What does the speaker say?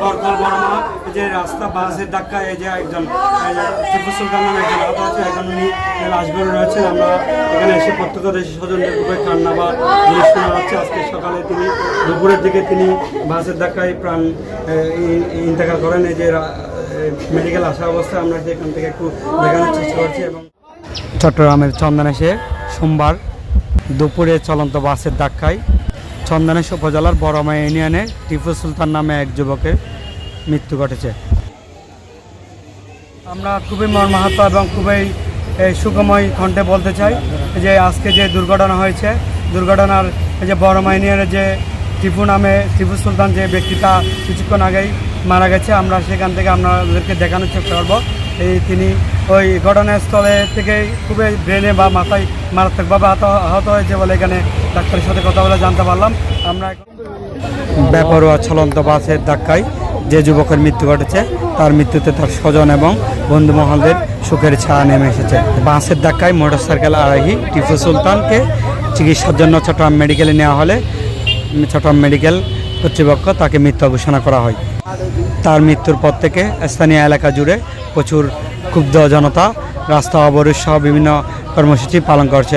বরকল বর্মা যে রাস্তা বাসের ধাক্কা, এই যে একজন টিপু সুলতান নামে একজন আহত এখন উনি লাশগুলো রয়েছেন আমরা এখানে এসে প্রত্যক্ষদর্শী স্বজনদের খুবই কান্না বা জিনিস শোনা যাচ্ছে। আজকে সকালে তিনি, দুপুরের দিকে তিনি বাসের ধাক্কায় প্রাণ ইন্তেকাল করেন। এই যে মেডিকেল আসা অবস্থায় আমরা যে এখান থেকে একটু দেখানোর চেষ্টা করছি এবং চট্টগ্রামের চন্দনেশে সোমবার দুপুরে চলন্ত বাসের ধাক্কায় চন্দনেশ উপজেলার বড়মা ইউনিয়নে টিপু সুলতান নামে এক যুবকের মৃত্যু ঘটেছে। আমরা খুবই মর্মাহত এবং খুবই সুখময় কণ্ঠে বলতে চাই যে আজকে যে দুর্ঘটনা হয়েছে, দুর্ঘটনার যে বড়মা ইউনিয়নের যে টিপু নামে টিপু সুলতান যে ব্যক্তিটা কিছুক্ষণ আগেই মারা গেছে, আমরা সেখান থেকে আপনাদেরকে দেখানোর চেষ্টা করব। এই তিনি ওই ঘটনাস্থলে থেকে খুবই ব্রেনে বা মাথায় মারাত্মকভাবে আহত হয়েছে বলে এখানে ডাক্তারের সাথে কথা বলে জানতে পারলাম। আমরা বেপরোয়া চলন্ত বাসের ধাক্কায় যে যুবকের মৃত্যু ঘটেছে, তার মৃত্যুতে তার স্বজন এবং বন্ধু মহলদের সুখের ছায়া নেমে এসেছে। বাসের ধাক্কায় মোটরসাইকেল আরোহী টিপু সুলতানকে চিকিৎসার জন্য চট্টগ্রাম মেডিকেলে নেওয়া হলে, চট্টগ্রাম মেডিকেল কর্তৃপক্ষ তাকে মৃত্যু ঘোষণা করা হয়। তার মৃত্যুর পর থেকে স্থানীয় এলাকা জুড়ে প্রচুর ক্ষুব্ধ জনতা, রাস্তা অবরোধ সহ বিভিন্ন কর্মসূচি পালন করছে।